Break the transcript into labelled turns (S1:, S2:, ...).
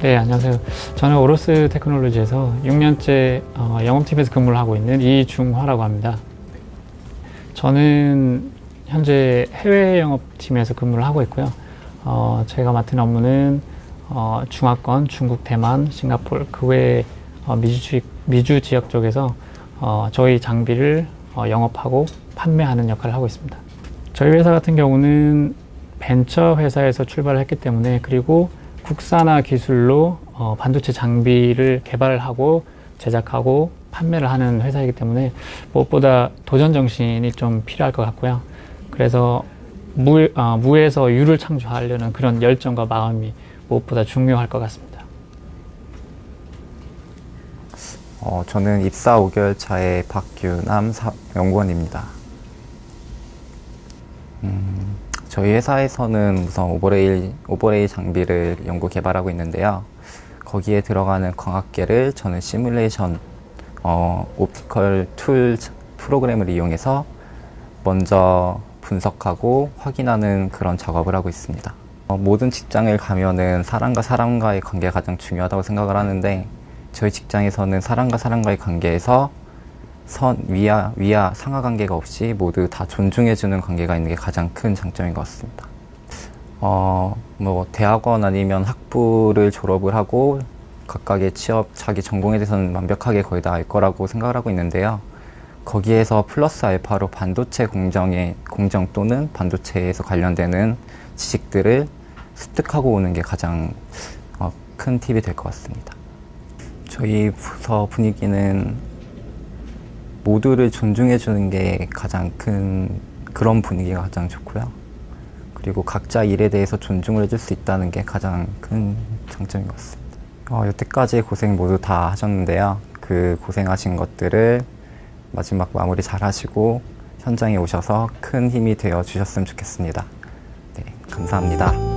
S1: 네, 안녕하세요. 저는 오로스 테크놀로지에서 6년째 어, 영업팀에서 근무를 하고 있는 이중화라고 합니다. 저는 현재 해외 영업팀에서 근무를 하고 있고요. 어, 제가 맡은 업무는 어, 중화권, 중국, 대만, 싱가포르 그외 어, 미주, 지- 미주 지역 쪽에서 어, 저희 장비를 어, 영업하고 판매하는 역할을 하고 있습니다. 저희 회사 같은 경우는 벤처 회사에서 출발을 했기 때문에 그리고 국산화 기술로 어, 반도체 장비를 개발하고 제작하고 판매를 하는 회사이기 때문에 무엇보다 도전 정신이 좀 필요할 것 같고요. 그래서 무, 어, 무에서 유를 창조하려는 그런 열정과 마음이 무엇보다 중요할 것 같습니다.
S2: 어, 저는 입사 5개월 차의 박규남 사- 연구원입니다. 음, 저희 회사에서는 우선 오버레일, 오버레일 장비를 연구 개발하고 있는데요. 거기에 들어가는 광학계를 저는 시뮬레이션, 어, 옵티컬 툴 프로그램을 이용해서 먼저 분석하고 확인하는 그런 작업을 하고 있습니다. 어, 모든 직장을 가면은 사람과 사람과의 관계가 가장 중요하다고 생각을 하는데 저희 직장에서는 사람과 사람과의 관계에서 선 위아 위아 상하 관계가 없이 모두 다 존중해주는 관계가 있는 게 가장 큰 장점인 것 같습니다. 어, 뭐 대학원 아니면 학부를 졸업을 하고 각각의 취업 자기 전공에 대해서는 완벽하게 거의 다 알 거라고 생각을 하고 있는데요. 거기에서 플러스 알파로 반도체 공정의 공정 또는 반도체에서 관련되는 지식들을 습득하고 오는 게 가장 어, 큰 팁이 될 것 같습니다. 저희 부서 분위기는 모두를 존중해 주는 게 가장 큰 그런 분위기가 가장 좋고요. 그리고 각자 일에 대해서 존중을 해줄 수 있다는 게 가장 큰 장점인 것 같습니다. 어, 여태까지 고생 모두 다 하셨는데요. 그 고생하신 것들을 마지막 마무리 잘 하시고 현장에 오셔서 큰 힘이 되어 주셨으면 좋겠습니다. 네, 감사합니다.